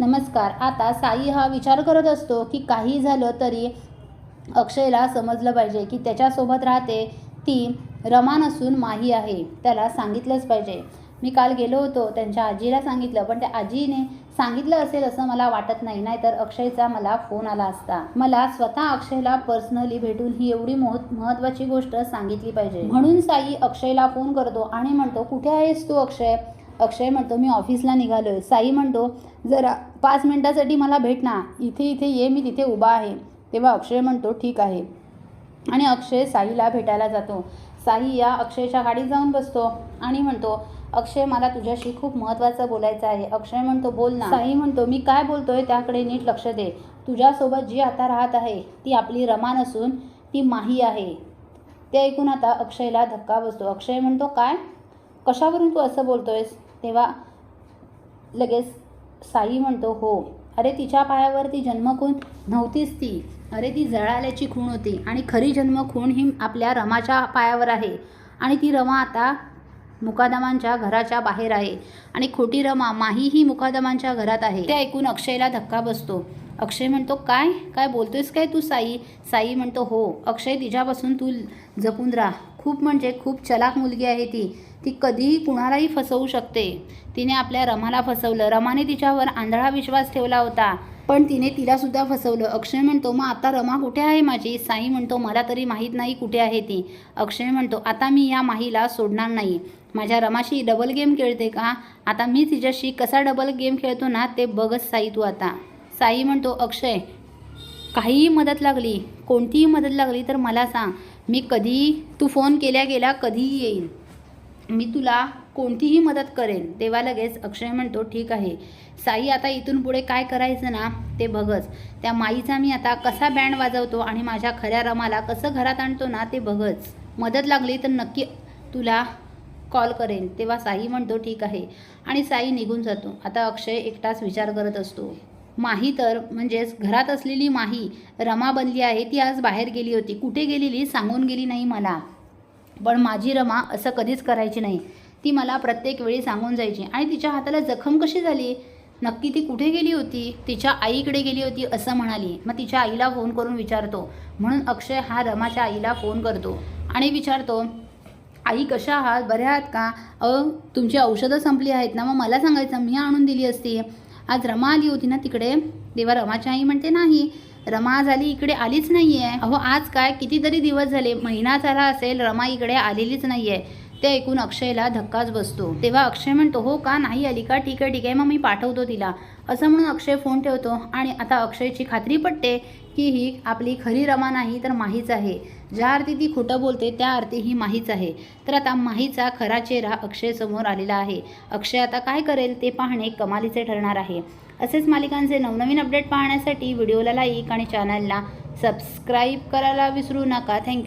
नमस्कार. आता साई हा विचार करत असतो की काही झालं तरी अक्षयला समजलं पाहिजे की त्याच्यासोबत राहते ती रमा नसून माही आहे. त्याला सांगितलंच पाहिजे. मी काल गेलो होतो त्यांच्या आजीला सांगितलं पण त्या आजीने सांगितलं असेल असं मला वाटत नाही. नाहीतर अक्षयचा मला फोन आला असता. मला स्वतः अक्षयला पर्सनली भेटून ही एवढी मह महत्त्वाची गोष्ट सांगितली पाहिजे. म्हणून साई अक्षयला फोन करतो आणि म्हणतो कुठे आहेस तू अक्षय? अक्षय म्हणतो मी ऑफिसला निघालो आहे साई म्हणतो जरा पाच मिनटासाठी मला भेट ना. इथे इथे ये मी तिथे उभा आहे. तेव्हा अक्षय म्हणतो ठीक आहे. आणि अक्षय साईला भेटायला जातो. साई या अक्षयच्या गाडीत जाऊन बसतो आणि म्हणतो अक्षय मला तुझ्याशी खूप महत्त्वाचं बोलायचं आहे. अक्षय म्हणतो बोल ना. साई म्हणतो मी काय बोलतोय त्याकडे नीट लक्ष दे. तुझ्यासोबत जी आता राहत आहे ती आपली रमा नसून ती माही आहे. ते ऐकून आता अक्षयला धक्का बसतो. अक्षय म्हणतो काय? कशावरून तू असं बोलतो आहेस तेव्हा लगेच साई म्हणतो हो. अरे तिच्या पायावरती जन्मखून नव्हतीच ती. अरे ती जळाल्याची खूण होती आणि खरी जन्मखूण ही आपल्या रमाच्या पायावर आहे आणि ती रमा आता मुकादमांच्या घराच्या बाहेर आहे आणि खोटी रमा माही ही मुकादमांच्या घरात आहे. ते ऐकून अक्षयला धक्का बसतो. अक्षय म्हणतो काय? काय बोलतोयस काय तू साई? साई म्हणतो हो अक्षय तिच्यापासून तू जपून राहा. खूप म्हणजे खूप चलाक मुलगी आहे ती. ती कधीही कुणालाही फसवू शकते. तिने आपल्या रमाला फसवलं. रमाने तिच्यावर आंधळा विश्वास ठेवला होता. पण तिने तिलासुद्धा फसवलं. अक्षय म्हणतो मग आता रमा कुठे आहे माझी? साई म्हणतो मला तरी माहीत नाही कुठे आहे ती. अक्षय म्हणतो आता मी या माहीला सोडणार नाही. माझ्या रमाशी डबल गेम खेळते का? आता मी तिच्याशी कसा डबल गेम खेळतो ना ते बघच साई तू आता. साई म्हणतो अक्षय काहीही मदत लागली कोणतीही मदत लागली तर मला सांग मी कधी तू फोन केल्या गेला कधीही येईन. मी तुला कोणतीही मदत करेन. तेव्हा लगेच अक्षय म्हणतो ठीक आहे. साई आता इथून पुढे काय करायचं ना ते बघच. त्या माईचा मी आता कसा बँड वाजवतो आणि माझ्या खऱ्या रमाला कसं घरात आणतो ना ते बघच. मदत लागली तर नक्की तुला कॉल करेन. तेव्हा साई म्हणतो ठीक आहे. आणि साई निघून जातो. आता अक्षय एकटाच विचार करत असतो. माही तर म्हणजेच घरात असलेली माही रमा बनली आहे ती आज बाहेर गेली होती. कुठे गेलेली सांगून गेली नाही मला. पण माझी रमा असं कधीच करायची नाही. ती मला प्रत्येक वेळी सांगून जायची. आणि तिच्या हाताला जखम कशी झाली? नक्की ती कुठे गेली होती? तिच्या आईकडे गेली होती असं म्हणाली. मग तिच्या आईला फोन करून विचारतो. म्हणून अक्षय हा रमाच्या आईला फोन करतो आणि विचारतो आई कशा आहात? बऱ्या आहात का? अहो तुमची औषधं संपली आहेत ना मग मला सांगायचं. मी आणून दिली असती. आज रमा आली होती ना तिकडे. तेव्हा रमाची आई म्हणते नाही रमा झाली इकडे आलीच नाही आहे अहो आज काय? कितीतरी दिवस झाले महिना झाला असेल रमा इकडे आलेलीच नाही आहे ते ऐकून अक्षयला धक्काच बसतो. तेव्हा अक्षय म्हणतो हो का? नाही आली का? ठीक आहे ठीक आहे. मग मी पाठवतो तिला. असं म्हणून अक्षय फोन ठेवतो आणि आता अक्षयची खात्री पटते की ही आपली खरी रमा नाही तर माहीच आहे. ज्या अर्थी ती खोटं बोलते त्या अर्थी ही माहीच आहे. तर आता माहीचा खरा चेहरा अक्षय समोर आलेला आहे. अक्षय आता काय करेल ते पाहणे कमालीचे ठरणार आहे. असेच मालिकांचे नवनवीन अपडेट पाहण्यासाठी व्हिडिओला लाईक आणि चॅनलला सबस्क्राईब करायला विसरू नका. थँक्यू